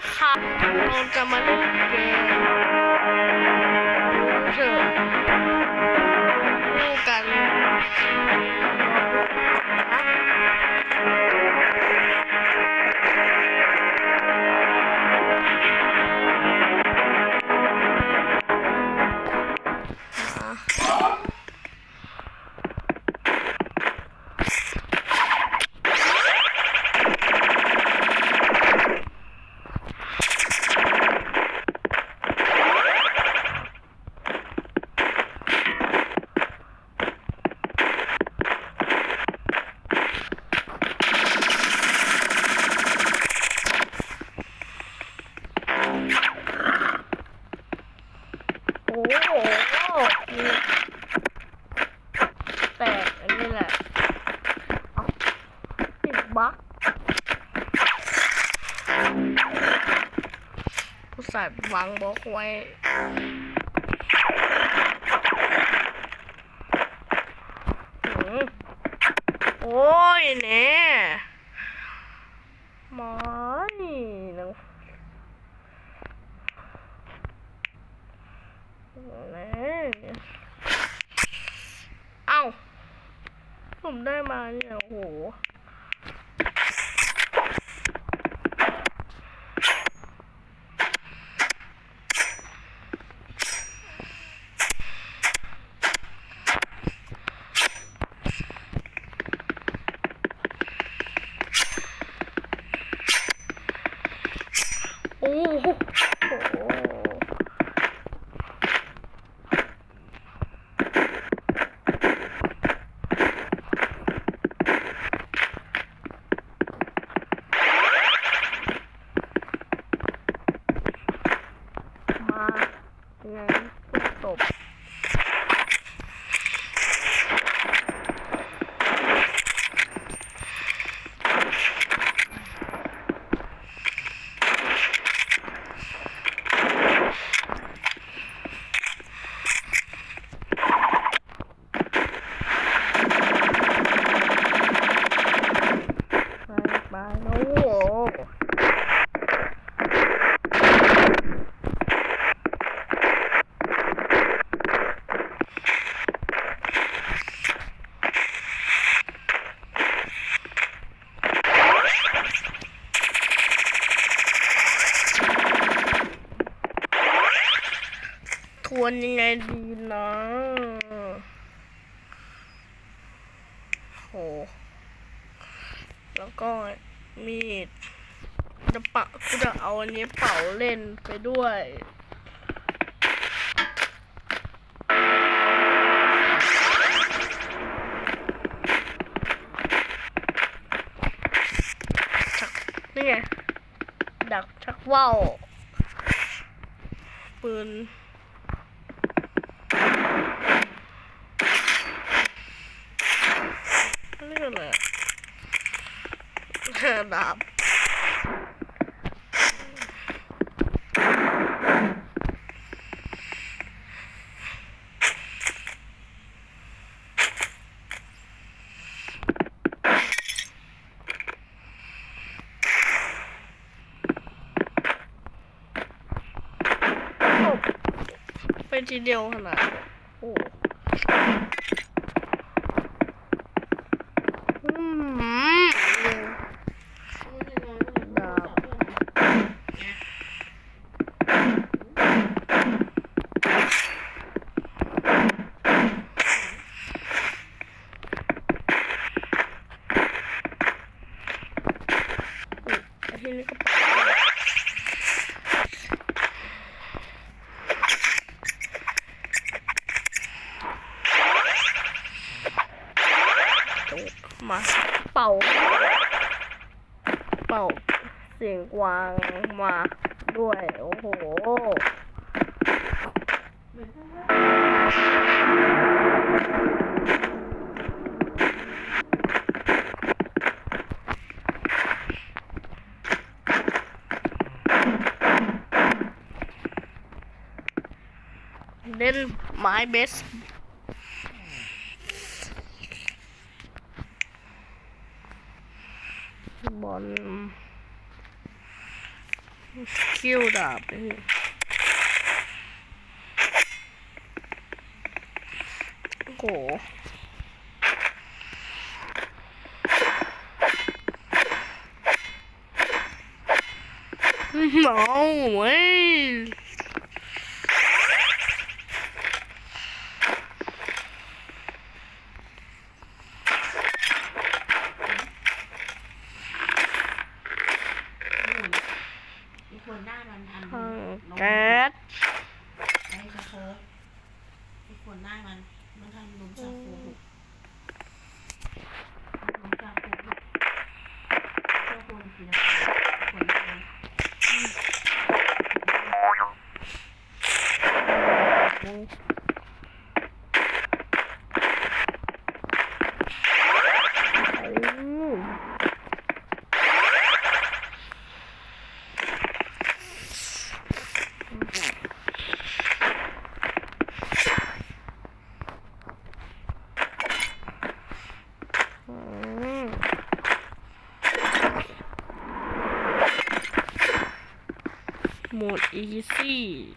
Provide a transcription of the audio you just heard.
นะครับเราจะมาเล่นเกมเถอะ โอ้โหมีแตกอันนี้แหละเอาติดบั๊กผู้ใส่วางบล็อกไว้โอ้ยเนี่ยไม่นะ เลยเอ้า ผมได้มาเนี่ย โอ้โห โอ้โห มา ไงตบไปไปโอ้โห ทวนยังไงดีนะโห แล้วก็มีดจะปะกูจะเอาอันนี้เป่าเล่นไปด้วยนี่ไงดักชักว่าวปืน เรื่องอะไรอะ ดาบโอ้ไปทีเดียวขนาดโอ้อืมดาบอุ๊ ไอ้ที่นี่ก็ปาโจ๊กมาเป่า เป่า เสียงกวางมาด้วย โอ้โห did my best. One um, Queued up. Cool. No way. ผนได้มัน มันทำนมชาโค more easy.